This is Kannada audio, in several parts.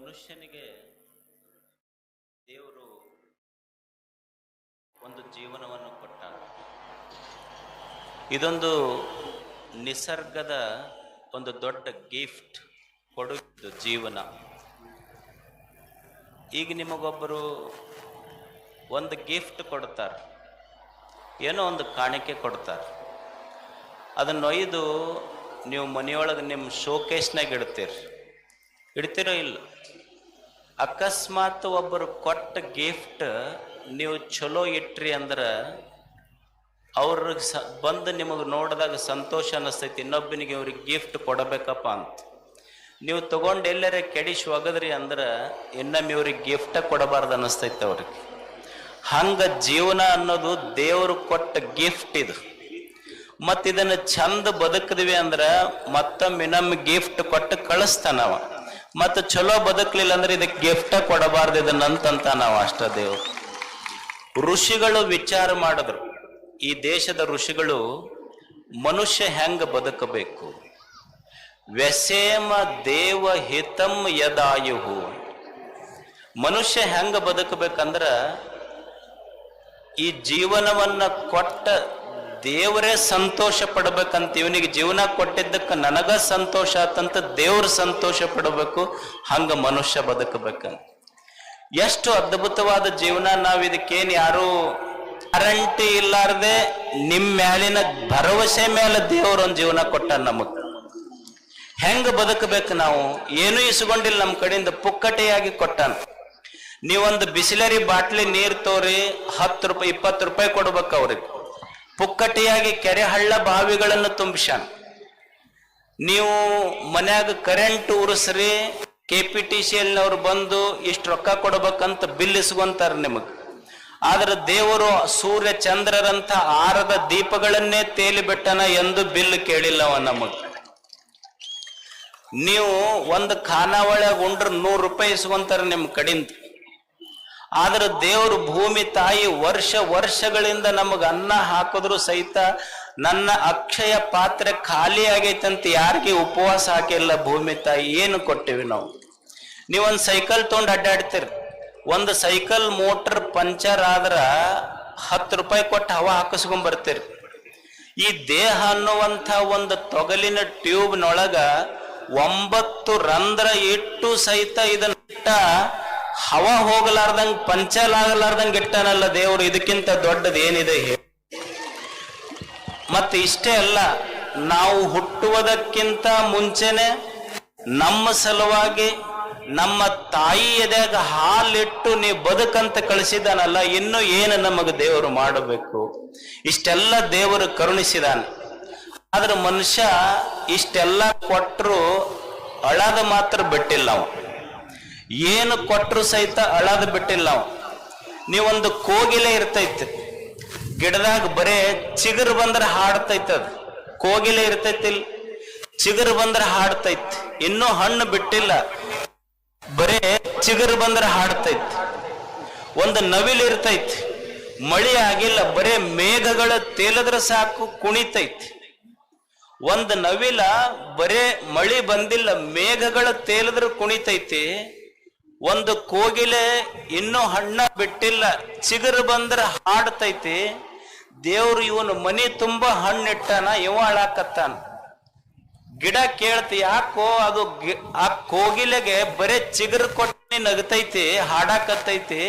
ಮನುಷ್ಯನಿಗೆ ದೇವರು ಒಂದು ಜೀವನವನ್ನು ಕೊಟ್ಟ ಇದೊಂದು ನಿಸರ್ಗದ ಒಂದು ದೊಡ್ಡ ಗಿಫ್ಟ್ ಕೊಡುವುದು ಜೀವನ. ಈಗ ನಿಮಗೊಬ್ಬರು ಒಂದು ಗಿಫ್ಟ್ ಕೊಡ್ತಾರೆ. ಏನೋ ಒಂದು ಕಾಣಿಕೆ ಕೊಡ್ತಾರೆ. ಅದನ್ನು ಒಯ್ದು ನೀವು ಮನೆಯೊಳಗೆ ನಿಮ್ಮ ಶೋಕೇಶ್ನಾಗ ಇಡ್ತೀರಿ. ಇಡ್ತೀರೋ ಇಲ್ಲ? ಅಕಸ್ಮಾತ್ ಒಬ್ಬರು ಕೊಟ್ಟ ಗಿಫ್ಟ್ ನೀವು ಚಲೋ ಇಟ್ರಿ ಅಂದ್ರೆ ಅವ್ರಿಗೆ ಸ, ಬಂದು ನಿಮಗೆ ನೋಡಿದಾಗ ಸಂತೋಷ ಅನ್ನಿಸ್ತೈತಿ ಇನ್ನೊಬ್ಬನಿಗೆ ಅವ್ರಿಗೆ ಗಿಫ್ಟ್ ಕೊಡಬೇಕಪ್ಪ ಅಂತ. ನೀವು ತಗೊಂಡು ಎಲ್ಲರ ಕೆಡಿಸಿ ಒಗದ್ರಿ ಅಂದ್ರೆ ಇನ್ನೊಮ್ಮೆ ಇವ್ರಿಗೆ ಗಿಫ್ಟ ಕೊಡಬಾರ್ದು ಅನ್ನಿಸ್ತೈತೆ ಅವ್ರಿಗೆ. ಹಂಗ ಜೀವನ ಅನ್ನೋದು ದೇವರು ಕೊಟ್ಟ ಗಿಫ್ಟ್ ಇದು. ಮತ್ತು ಇದನ್ನು ಚಂದ ಬದುಕಿದ್ವಿ ಅಂದ್ರೆ ಮತ್ತೊಮ್ಮೆ ಇನ್ನೊಮ್ಮೆ ಗಿಫ್ಟ್ ಕೊಟ್ಟು ಕಳಿಸ್ತಾನವ ಮತ್ತು ಚಲೋ ಬದುಕಲಿಲ್ಲ ಅಂದ್ರೆ ಇದಕ್ಕೆ ಗಿಫ್ಟ ಕೊಡಬಾರ್ದು ಇದನ್ನಂತ ನಾವು ಅಷ್ಟ ದೇವರು. ಋಷಿಗಳು ವಿಚಾರ ಮಾಡಿದ್ರು, ಈ ದೇಶದ ಋಷಿಗಳು ಮನುಷ್ಯ ಹೆಂಗ ಬದುಕಬೇಕು? ವ್ಯಸೇಮ ದೇವ ಹಿತಂ ಯದಾಯುಹು. ಮನುಷ್ಯ ಹೆಂಗ ಬದುಕಬೇಕಂದ್ರ ಈ ಜೀವನವನ್ನ ಕೊಟ್ಟ ದೇವರೇ ಸಂತೋಷ ಪಡ್ಬೇಕಂತ ಇವನಿಗೆ ಜೀವನ ಕೊಟ್ಟಿದ್ದಕ್ಕೆ ನನಗ ಸಂತೋಷ ಆತಂತ ದೇವ್ರ ಸಂತೋಷ ಪಡಬೇಕು, ಹಂಗ ಮನುಷ್ಯ ಬದುಕಬೇಕಂತ ಎಷ್ಟು ಅದ್ಭುತವಾದ ಜೀವನ ನಾವು ಇದಕ್ಕೇನು ಯಾರು ಗ್ಯಾರಂಟಿ ಇಲ್ಲಾರ್ದೆ ನಿಮ್ಮ ಮ್ಯಾಲಿನ ಭರವಸೆ ಮೇಲೆ ದೇವ್ರ ಒಂದು ಜೀವನ ಕೊಟ್ಟ ನಮಗ್. ಹೆಂಗ ಬದುಕಬೇಕು ನಾವು? ಏನೂ ಇಸ್ಕೊಂಡಿಲ್ಲ ನಮ್ಮ ಕಡೆಯಿಂದ, ಪುಕ್ಕಟೆಯಾಗಿ ಕೊಟ್ಟಾನ. ನೀವೊಂದು ಬಿಸಿಲರಿ ಬಾಟ್ಲಿ ನೀರ್ ತೋರಿ ಹತ್ತು ರೂಪಾಯಿ, ಇಪ್ಪತ್ತು ರೂಪಾಯಿ ಕೊಡ್ಬೇಕು ಅವ್ರಿಗೆ. ಪುಕ್ಕಟೆಯಾಗಿ ಕೆರೆ ಹಳ್ಳ ಬಾವಿಗಳನ್ನು ತುಂಬಿಸ್ಯಾನ. ನೀವು ಮನ್ಯಾಗ ಕರೆಂಟ್ ಉರಿಸ್ರಿ ಕೆ ಪಿ ಟಿ ಸಿ ಎಲ್ನವ್ರು ಬಂದು ಇಷ್ಟು ರೊಕ್ಕ ಕೊಡ್ಬೇಕಂತ ಬಿಲ್ ನಿಮಗೆ. ಆದ್ರೆ ದೇವರು ಸೂರ್ಯ ಚಂದ್ರರಂತ ಆರದ ದೀಪಗಳನ್ನೇ ತೇಲಿ ಬಿಟ್ಟನ ಎಂದು ಬಿಲ್ ಕೇಳಿಲ್ಲವ ನಮಗ್. ನೀವು ಒಂದು ಖಾನಾವಳಿಯಾಗ ಉಂಡ್ರ ನೂರು ರೂಪಾಯಿ ಇಸ್ಕೊಂತಾರ ನಿಮ್ಮ ಕಡಿಂದ. ಆದ್ರೆ ದೇವರು ಭೂಮಿ ತಾಯಿ ವರ್ಷ ವರ್ಷಗಳಿಂದ ನಮಗ ಅನ್ನ ಹಾಕಿದ್ರು ಸಹಿತ ನನ್ನ ಅಕ್ಷಯ ಪಾತ್ರೆ ಖಾಲಿ ಆಗೈತಂತ ಯಾರಿಗೆ ಉಪವಾಸ ಹಾಕಿಲ್ಲ ಭೂಮಿ ತಾಯಿ, ಏನು ಕೊಟ್ಟಿವಿ ನಾವು? ನೀವೊಂದು ಸೈಕಲ್ ತೊಗೊಂಡು ಅಡ್ಡಾಡ್ತೀರಿ. ಒಂದು ಸೈಕಲ್, ಮೋಟರ್, ಪಂಚರ್ ಆದ್ರ ಹತ್ತು ರೂಪಾಯಿ ಕೊಟ್ಟು ಹವಾ ಹಾಕಿಸ್ಕೊಂಡ್ ಬರ್ತೀರಿ ಈ ದೇಹ ಅನ್ನುವಂಥ ಒಂದು ತೊಗಲಿನ ಟ್ಯೂಬ್ನೊಳಗ ಒಂಬತ್ತು ರಂಧ್ರ ಇಟ್ಟು ಸಹಿತ ಇದನ್ನ ಹವಾ ಹೋಗಲಾರ್ದಂಗ್, ಪಂಚಲ್ ಆಗಲಾರ್ದಂಗ್ ಇಟ್ಟನಲ್ಲ ದೇವರು, ಇದಕ್ಕಿಂತ ದೊಡ್ಡದು ಏನಿದೆ ಮತ್ತೆ ಇಷ್ಟೇ ಅಲ್ಲ, ನಾವು ಹುಟ್ಟುವುದಕ್ಕಿಂತ ಮುಂಚೆನೆ ನಮ್ಮ ಸಲುವಾಗಿ ನಮ್ಮ ತಾಯಿ ಎದಾಗ ಹಾಲಿಟ್ಟು ನೀ ಬದುಕಂತ ಕಳಿಸಿದಾನಲ್ಲ, ಇನ್ನು ಏನು ನಮಗೆ ದೇವರು ಮಾಡಬೇಕು? ಇಷ್ಟೆಲ್ಲ ದೇವರು ಕರುಣಿಸಿದಾನೆ. ಆದ್ರೆ ಮನುಷ್ಯ ಇಷ್ಟೆಲ್ಲ ಕೊಟ್ಟರು ಅಳದ ಮಾತ್ರ ಬಿಟ್ಟಿಲ್ಲ ಅವ ಏನು ಕೊಟ್ಟರು ಸಹಿತ ಅಳದ ಬಿಟ್ಟಿಲ್ಲ ಅವ. ನೀವೊಂದು ಕೋಗಿಲೆ ಇರ್ತೈತೆ. ಗಿಡದಾಗ ಬರೇ ಚಿಗುರು ಬಂದ್ರೆ ಹಾಡ್ತೈತೆ ಅದು. ಕೋಗಿಲೆ ಇರ್ತೈತಿಲ್ ಚಿಗುರು ಬಂದ್ರೆ ಹಾಡ್ತೈತೆ. ಇನ್ನೂ ಹಣ್ಣು ಬಿಟ್ಟಿಲ್ಲ. ಬರೇ ಚಿಗುರು ಬಂದ್ರೆ ಹಾಡ್ತೈತೆ. ಒಂದು ನವಿಲು ಇರ್ತೈತಿ. ಮಳಿ ಆಗಿಲ್ಲ, ಬರೇ ಮೇಘಗಳ ತೇಲದ್ರ ಸಾಕು, ಕುಣಿತೈತಿ. ಒಂದು ನವಿಲ ಬರೇ ಮಳಿ ಬಂದಿಲ್ಲ, ಮೇಘಗಳ ತೇಲದ್ರ ಕುಣಿತೈತಿ. ಒಂದು ಕೋಗಿಲೆ ಇನ್ನೂ ಹಣ್ಣ ಬಿಟ್ಟಿಲ್ಲ, ಚಿಗುರು ಬಂದ್ರೆ ಹಾಡ್ತೈತಿ. ದೇವ್ರು ಇವನು ಮನಿ ತುಂಬಾ ಹಣ್ಣಿಟ್ಟಾನ, ಇವ ಅಳಾಕತ್ತಾನ ಗಿಡ ಕೇಳ್ತಿ, ಯಾಕೋ ಅದು ಆ ಕೋಗಿಲೆಗೆ ಬರೇ ಚಿಗುರು ಕೊಟ್ಟು ನಗತೈತಿ, ಹಾಡಾಕತ್ತೈತಿ.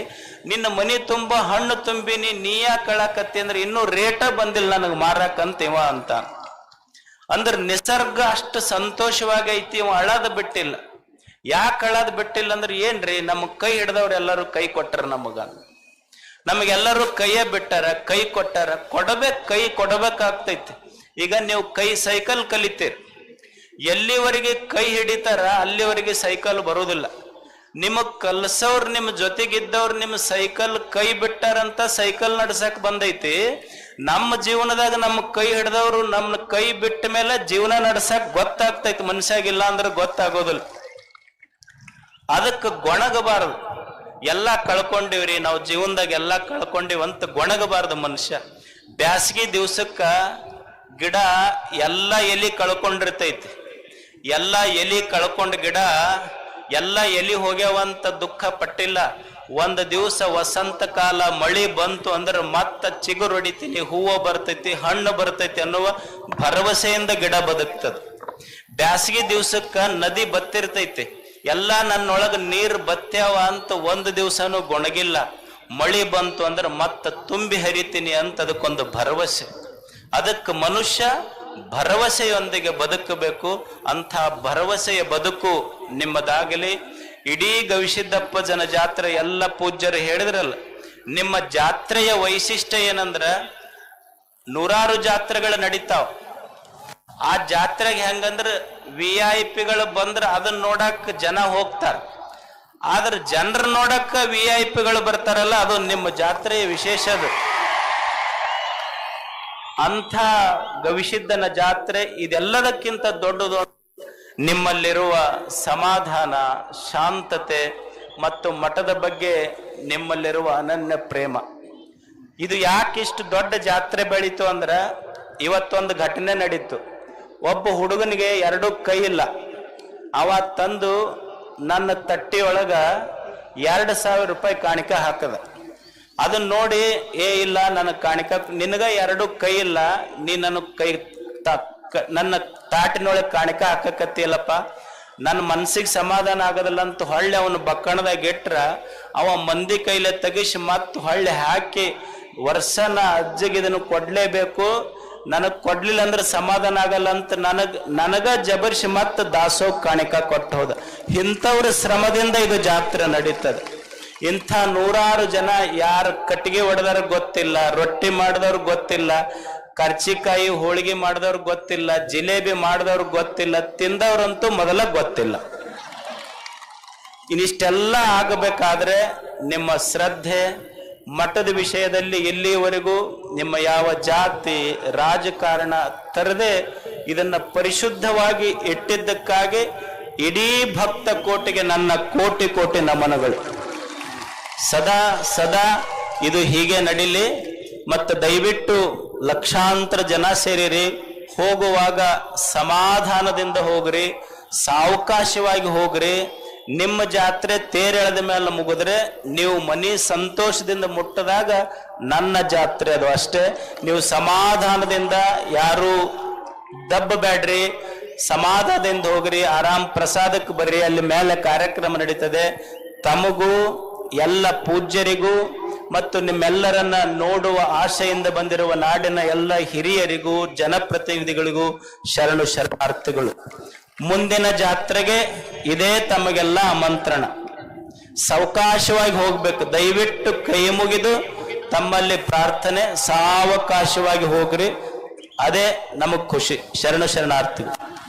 ನಿನ್ನ ಮನಿ ತುಂಬಾ ಹಣ್ಣು ತುಂಬಿನಿ, ನೀ ಯಾಕೆ ಅಳಾಕತ್ತಿ ಅಂದ್ರೆ ಇನ್ನೂ ರೇಟ ಬಂದಿಲ್ಲ ನನಗೆ ಮಾರಾಕಂತ ಇವ ಅಂತ. ಅಂದ್ರೆ ನಿಸರ್ಗ ಅಷ್ಟು ಸಂತೋಷವಾಗೈತಿ, ಇವ ಅಳದ ಬಿಟ್ಟಿಲ್ಲ. ಯಾಕೆ ಅಳದ್ ಬಿಟ್ಟಿಲ್ಲ ಅಂದ್ರೆ ಏನ್ರಿ? ನಮ್ಮ ಕೈ ಹಿಡ್ದವ್ರು ಎಲ್ಲರೂ ಕೈ ಕೊಟ್ಟರು ನಮಗ. ನಮಗೆಲ್ಲರೂ ಕೈಯೇ ಬಿಟ್ಟಾರ, ಕೈ ಕೊಟ್ಟಾರ. ಕೊಡಬೇಕು ಕೈ ಕೊಡಬೇಕಾಗ್ತೈತಿ. ಈಗ ನೀವು ಕೈ ಸೈಕಲ್ ಕಲಿತೀರಿ. ಎಲ್ಲಿವರೆಗೆ ಕೈ ಹಿಡಿತಾರ ಅಲ್ಲಿವರೆಗೆ ಸೈಕಲ್ ಬರೋದಿಲ್ಲ. ನಿಮಗ್ ಕಲ್ಸವ್ರು ನಿಮ್ಮ ಜೊತೆಗಿದ್ದವ್ರು ನಿಮ್ಮ ಸೈಕಲ್ ಕೈ ಬಿಟ್ಟಾರಂತ ಸೈಕಲ್ ನಡ್ಸಕ್ ಬಂದೈತಿ. ನಮ್ಮ ಜೀವನದಾಗ ನಮ್ಮ ಕೈ ಹಿಡ್ದವ್ರು ನಮ್ಮ ಕೈ ಬಿಟ್ಟ ಮೇಲೆ ಜೀವನ ನಡ್ಸಕ್ ಗೊತ್ತಾಗ್ತೈತಿ. ಮನುಷ್ಯಾಗಿಲ್ಲ ಅಂದ್ರೆ ಗೊತ್ತಾಗೋದಿಲ್ಲ. ಅದಕ್ಕೆ ಗೊಣಗಬಾರದು. ಎಲ್ಲ ಕಳ್ಕೊಂಡಿವ್ರಿ, ನಾವು ಜೀವನದಾಗ ಎಲ್ಲ ಕಳ್ಕೊಂಡಿವ್ ಅಂತ ಗೊಣಗಬಾರದು ಮನುಷ್ಯ. ಬ್ಯಾಸಗಿ ದಿವ್ಸಕ್ಕ ಗಿಡ ಎಲ್ಲ ಎಲಿ ಕಳ್ಕೊಂಡಿರ್ತೈತಿ. ಎಲ್ಲ ಎಲಿ ಕಳ್ಕೊಂಡ ಗಿಡ ಎಲ್ಲ ಎಲಿ ಹೋಗ್ಯಾವಂತ ದುಃಖ ಪಟ್ಟಿಲ್ಲ. ಒಂದು ದಿವಸ ವಸಂತ ಕಾಲ ಮಳಿ ಬಂತು ಅಂದ್ರೆ ಮತ್ತ ಚಿಗುರು ಹೊಡಿತೀನಿ, ಹೂವು ಬರ್ತೈತಿ, ಹಣ್ಣು ಬರ್ತೈತಿ ಅನ್ನುವ ಭರವಸೆಯಿಂದ ಗಿಡ ಬದುಕ್ತದೆ. ಬ್ಯಾಸಗಿ ದಿವ್ಸಕ್ಕ ನದಿ ಬತ್ತಿರ್ತೈತಿ. ಎಲ್ಲ ನನ್ನೊಳಗ ನೀರ್ ಬತ್ತ್ಯಾವ ಅಂತ ಒಂದು ದಿವಸನೂ ಗೊಣಗಿಲ್ಲ. ಮಳಿ ಬಂತು ಅಂದ್ರೆ ಮತ್ತ ತುಂಬಿ ಹರಿತೀನಿ ಅಂತ ಅದಕ್ಕೊಂದು ಭರವಸೆ. ಅದಕ್ಕೆ ಮನುಷ್ಯ ಭರವಸೆಯೊಂದಿಗೆ ಬದುಕಬೇಕು. ಅಂಥ ಭರವಸೆಯ ಬದುಕು ನಿಮ್ಮದಾಗಲಿ. ಇಡೀ ಗವಿಸಿದ್ದಪ್ಪ ಜನ ಜಾತ್ರೆ ಎಲ್ಲ ಪೂಜ್ಯರು ಹೇಳಿದ್ರಲ್ಲ, ನಿಮ್ಮ ಜಾತ್ರೆಯ ವೈಶಿಷ್ಟ್ಯ ಏನಂದ್ರ ನೂರಾರು ಜಾತ್ರೆಗಳು ನಡೀತಾವ. ಆ ಜಾತ್ರೆಗೆ ಹೆಂಗಂದ್ರೆ ವಿ ಐ ಪಿಗಳು ಬಂದ್ರ ಅದನ್ನ ನೋಡಕ್ ಜನ ಹೋಗ್ತಾರ. ಆದ್ರ ಜನರ ನೋಡಕ್ಕ ವಿ ಐ ಪಿಗಳು ಬರ್ತಾರಲ್ಲ, ಅದು ನಿಮ್ಮ ಜಾತ್ರೆಯ ವಿಶೇಷ ಅದು. ಅಂಥ ಗವಿಸಿದ್ದನ ಜಾತ್ರೆ ಇದೆಲ್ಲದಕ್ಕಿಂತ ದೊಡ್ಡದು ನಿಮ್ಮಲ್ಲಿರುವ ಸಮಾಧಾನ, ಶಾಂತತೆ ಮತ್ತು ಮಠದ ಬಗ್ಗೆ ನಿಮ್ಮಲ್ಲಿರುವ ಅನನ್ಯ ಪ್ರೇಮ. ಇದು ಯಾಕಿಷ್ಟು ದೊಡ್ಡ ಜಾತ್ರೆ ಬೆಳೀತು ಅಂದ್ರೆ ಇವತ್ತೊಂದು ಘಟನೆ ನಡೀತು. ಒಬ್ಬ ಹುಡುಗನಿಗೆ ಎರಡು ಕೈ ಇಲ್ಲ. ಅವ ತಂದು ನನ್ನ ತಟ್ಟಿಯೊಳಗ ಎರಡು ಸಾವಿರ ರೂಪಾಯಿ ಕಾಣಿಕೆ ಹಾಕದ. ಅದನ್ನ ನೋಡಿ, ಏ ಇಲ್ಲ, ನನ್ನ ಕಾಣಿಕೆ ನಿನಗ ಎರಡು ಕೈ ಇಲ್ಲ, ನೀ ನನ್ನ ಕೈ ನನ್ನ ತಾಟಿನೊಳಗೆ ಕಾಣಿಕೆ ಹಾಕಕತ್ತಿಯಲ್ಲಪ್ಪ. ನನ್ನ ಮನ್ಸಿಗೆ ಸಮಾಧಾನ ಆಗೋದಿಲ್ಲ ಅಂತ ಹೊಳ್ಳಿ ಅವನ ಬಕ್ಕಣದಾಗ ಇಟ್ರ, ಅವ ಮಂದಿ ಕೈಲೆ ತೆಗಿಸಿ ಮತ್ತೆ ಹೊಳ್ಳಿ ಹಾಕಿ, ವರ್ಷನ ಅಜ್ಜಿಗೆ ಇದನ್ನು ಕೊಡ್ಲೇಬೇಕು ನನಗ್ ಕೊಡ್ಲಿಲ್ಲ ಅಂದ್ರೆ ಸಮಾಧಾನ ಆಗಲ್ಲ ಅಂತ ನನಗ್, ನನಗ ಜಬರ್ಸಿ ಮತ್ತ ದಾಸೋ ಕಾಣಿಕ ಕೊಟ್ಟು ಹೋದ. ಇಂಥವ್ರ ಶ್ರಮದಿಂದ ಇದು ಜಾತ್ರೆ ನಡೀತದೆ. ಇಂಥ ನೂರಾರು ಜನ ಯಾರು ಕಟ್ಟಿಗೆ ಹೊಡೆದವ್ರ ಗೊತ್ತಿಲ್ಲ, ರೊಟ್ಟಿ ಮಾಡಿದವ್ರು ಗೊತ್ತಿಲ್ಲ, ಕರ್ಚಿಕಾಯಿ ಹೋಳಿಗೆ ಮಾಡಿದವ್ರು ಗೊತ್ತಿಲ್ಲ, ಜಿಲೇಬಿ ಮಾಡಿದವ್ರು ಗೊತ್ತಿಲ್ಲ, ತಿಂದವ್ರಂತೂ ಮೊದಲ ಗೊತ್ತಿಲ್ಲ. ಇನ್ನಿಷ್ಟೆಲ್ಲ ಆಗಬೇಕಾದ್ರೆ ನಿಮ್ಮ ಶ್ರದ್ಧೆ ಮಠದ ವಿಷಯದಲ್ಲಿ ಎಲ್ಲಿಯವರೆಗೂ ನಿಮ್ಮ ಯಾವ ಜಾತಿ, ರಾಜಕಾರಣ ತರದೆ ಇದನ್ನ ಪರಿಶುದ್ಧವಾಗಿ ಇಟ್ಟಿದ್ದಕ್ಕಾಗಿ ಇಡೀ ಭಕ್ತ ಕೋಟಿಗೆ ನನ್ನ ಕೋಟಿ ಕೋಟಿ ನಮನಗಳು. ಸದಾ ಸದಾ ಇದು ಹೀಗೆ ನಡೀಲಿ. ಮತ್ತು ದಯವಿಟ್ಟು ಲಕ್ಷಾಂತರ ಜನ ಸೇರಿರಿ. ಹೋಗುವಾಗ ಸಮಾಧಾನದಿಂದ ಹೋಗ್ರಿ. ಸಾವಕಾಶವಾಗಿ ಹೋಗ್ರಿ. ನಿಮ್ಮ ಜಾತ್ರೆ ತೇರೆಳೆದ ಮೇಲೆ ಮುಗಿದ್ರೆ ನೀವು ಮನಿ ಸಂತೋಷದಿಂದ ಮುಟ್ಟದಾಗ ನನ್ನ ಜಾತ್ರೆ ಅದು ಅಷ್ಟೇ. ನೀವು ಸಮಾಧಾನದಿಂದ ಯಾರು ದಬ್ಬ ಬ್ಯಾಡ್ರಿ, ಸಮಾಧಾನದಿಂದ ಹೋಗ್ರಿ, ಆರಾಮ್ ಪ್ರಸಾದಕ್ಕೆ ಬರ್ರಿ, ಅಲ್ಲಿ ಮೇಲೆ ಕಾರ್ಯಕ್ರಮ ನಡೀತದೆ. ತಮಗೂ, ಎಲ್ಲ ಪೂಜ್ಯರಿಗೂ ಮತ್ತು ನಿಮ್ಮೆಲ್ಲರನ್ನ ನೋಡುವ ಆಶೆಯಿಂದ ಬಂದಿರುವ ನಾಡಿನ ಎಲ್ಲ ಹಿರಿಯರಿಗೂ, ಜನಪ್ರತಿನಿಧಿಗಳಿಗೂ ಶರಣು ಶರಣಾರ್ಥಿಗಳು. ಮುಂದಿನ ಜಾತ್ರೆಗೆ ಇದೇ ತಮಗೆಲ್ಲ ಆಮಂತ್ರಣ. ಸಾವಕಾಶವಾಗಿ ಹೋಗ್ಬೇಕು. ದಯವಿಟ್ಟು ಕೈ ಮುಗಿದು ತಮ್ಮಲ್ಲಿ ಪ್ರಾರ್ಥನೆ, ಸಾವಕಾಶವಾಗಿ ಹೋಗ್ರಿ. ಅದೇ ನಮಗ್ ಖುಷಿ. ಶರಣ ಶರಣಾರ್ಥಿಗಳು.